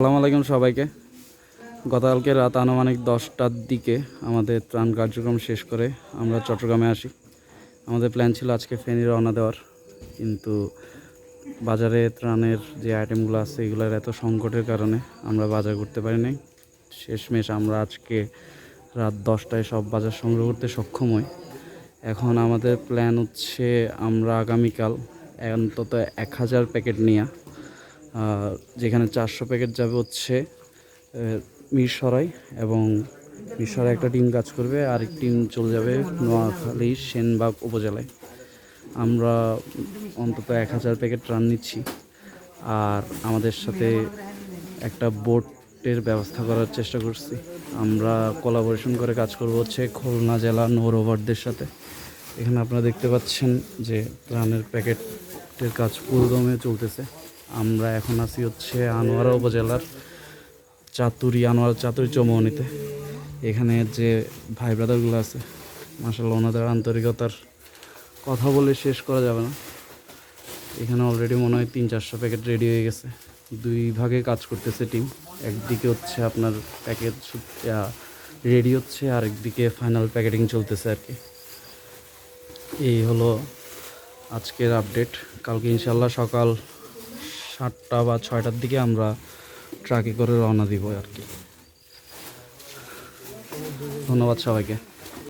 আসসালামু আলাইকুম সবাইকে। গতকালকে রাত আনুমানিক দশটার দিকে আমাদের ত্রাণ কার্যক্রম শেষ করে আমরা চট্টগ্রামে আসি। আমাদের প্ল্যান ছিল আজকে ফেনী রওনা দেওয়ার, কিন্তু বাজারে ত্রাণের যে আইটেমগুলো আছে এগুলোর এত সংকটের কারণে আমরা বাজার করতে পারি নাই। শেষমেশ আমরা আজকে রাত দশটায় সব বাজার সংগ্রহ করতে সক্ষম হই। এখন আমাদের প্ল্যান হচ্ছে আমরা আগামীকাল অন্তত এক হাজার প্যাকেট নিয়ে যেখানে চারশো প্যাকেট যাবে হচ্ছে মিরসরাই এবং মিরসরাই একটা টিম কাজ করবে, আর টিম চলে যাবে নোয়াখালী সেনবাগ উপজেলায়। আমরা অন্তত এক হাজার প্যাকেট রান নিচ্ছি, আর আমাদের সাথে একটা বোটের ব্যবস্থা করার চেষ্টা করছি। আমরা কোলাবোরেশন করে কাজ করব হচ্ছে খুলনা জেলা নৌর ওভারদের সাথে। এখানে আপনারা দেখতে পাচ্ছেন যে ত্রাণের প্যাকেটের কাজ পুরোদমে চলতেছে। আমরা এখন আছি হচ্ছে আনোয়ারা উপজেলার চাতুরি, আনোয়ার চাতুরি চৌমনিতে এখানে যে ভাই ব্রাদারগুলো আছে মাসাল্লাহ ওনাদের আন্তরিকতার কথা বলে শেষ করা যাবে না। এখানে অলরেডি মনে হয় তিন চারশো প্যাকেট রেডি হয়ে গেছে। দুই ভাগে কাজ করতেছে টিম একদিকে হচ্ছে আপনার প্যাকেট রেডি হচ্ছে, আর একদিকে ফাইনাল প্যাকেটিং চলতেছে আর কি। এই হলো আজকের আপডেট কালকে ইনশাল্লাহ সকাল সাতটা বা ছয়টার দিকে আমরা ট্রাকে করে রওনা দিব আর কি। ধন্যবাদ সবাইকে।